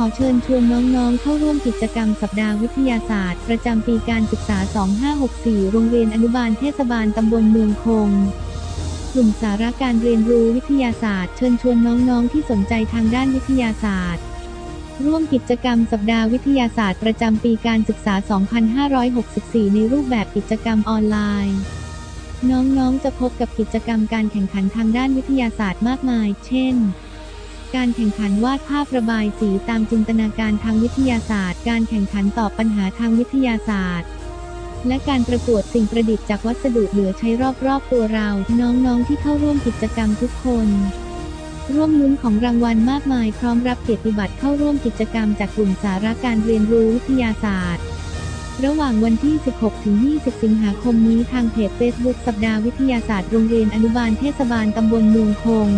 ขอเชิญชวนน้องๆ เข้าร่วมกิจกรรมสัปดาห์วิทยาศาสตร์ ประจำปีการศึกษา 2564 โรงเรียนอนุบาลเทศบาลตำบลเมืองคง กลุ่มสาระการเรียนรู้วิทยาศาสตร์ เชิญชวนน้องๆ ที่สนใจทางด้านวิทยาศาสตร์ ร่วมกิจกรรมสัปดาห์วิทยาศาสตร์ ประจำปีการศึกษา 2564 ในรูปแบบกิจกรรมออนไลน์ น้องๆ จะพบกับกิจกรรมการแข่งขันทางด้านวิทยาศาสตร์มากมาย เช่น การแข่งขันวาดภาพระบายสีตามจินตนาการทางวิทยาศาสตร์ การแข่งขันตอบปัญหาทางวิทยาศาสตร์ และการประกวดสิ่งประดิษฐ์จากวัสดุเหลือใช้รอบๆตัวเรา น้องๆที่เข้าร่วมกิจกรรมทุกคน ร่วมลุ้นของรางวัลมากมายพร้อมรับเกียรติบัตรเข้าร่วมกิจกรรมจากกลุ่มสาระการเรียนรู้วิทยาศาสตร์ ระหว่างวันที่ 16 ถึง 20 สิงหาคมนี้ทางเพจ Facebook สัปดาห์วิทยาศาสตร์โรงเรียนอนุบาลเทศบาลตำบลเมืองคง